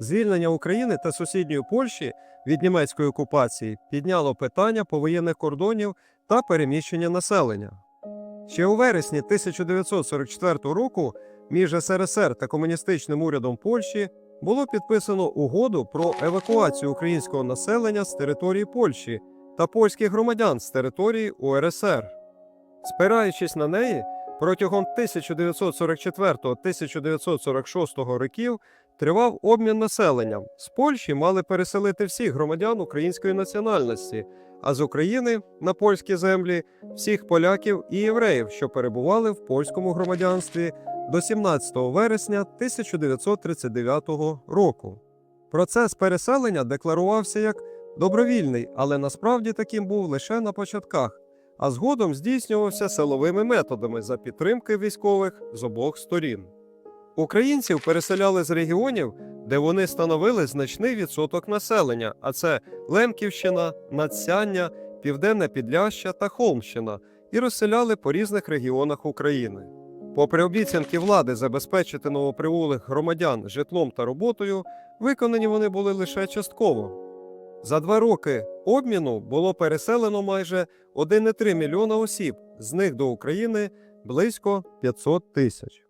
Звільнення України та сусідньої Польщі від німецької окупації підняло питання повоєнних кордонів та переміщення населення. Ще у вересні 1944 року між СРСР та комуністичним урядом Польщі було підписано угоду про евакуацію українського населення з території Польщі та польських громадян з території УРСР. Спираючись на неї, протягом 1944-1946 років тривав обмін населенням. З Польщі мали переселити всіх громадян української національності, а з України на польські землі всіх поляків і євреїв, що перебували в польському громадянстві до 17 вересня 1939 року. Процес переселення декларувався як добровільний, але насправді таким був лише на початках, а згодом здійснювався силовими методами за підтримки військових з обох сторін. Українців переселяли з регіонів, де вони становили значний відсоток населення, а це Лемківщина, Надсяння, Південне Підляща та Холмщина, і розселяли по різних регіонах України. Попри обіцянки влади забезпечити новоприбулих громадян житлом та роботою, виконані вони були лише частково. За два роки обміну було переселено майже 1,3 мільйона осіб, з них до України близько 500 тисяч.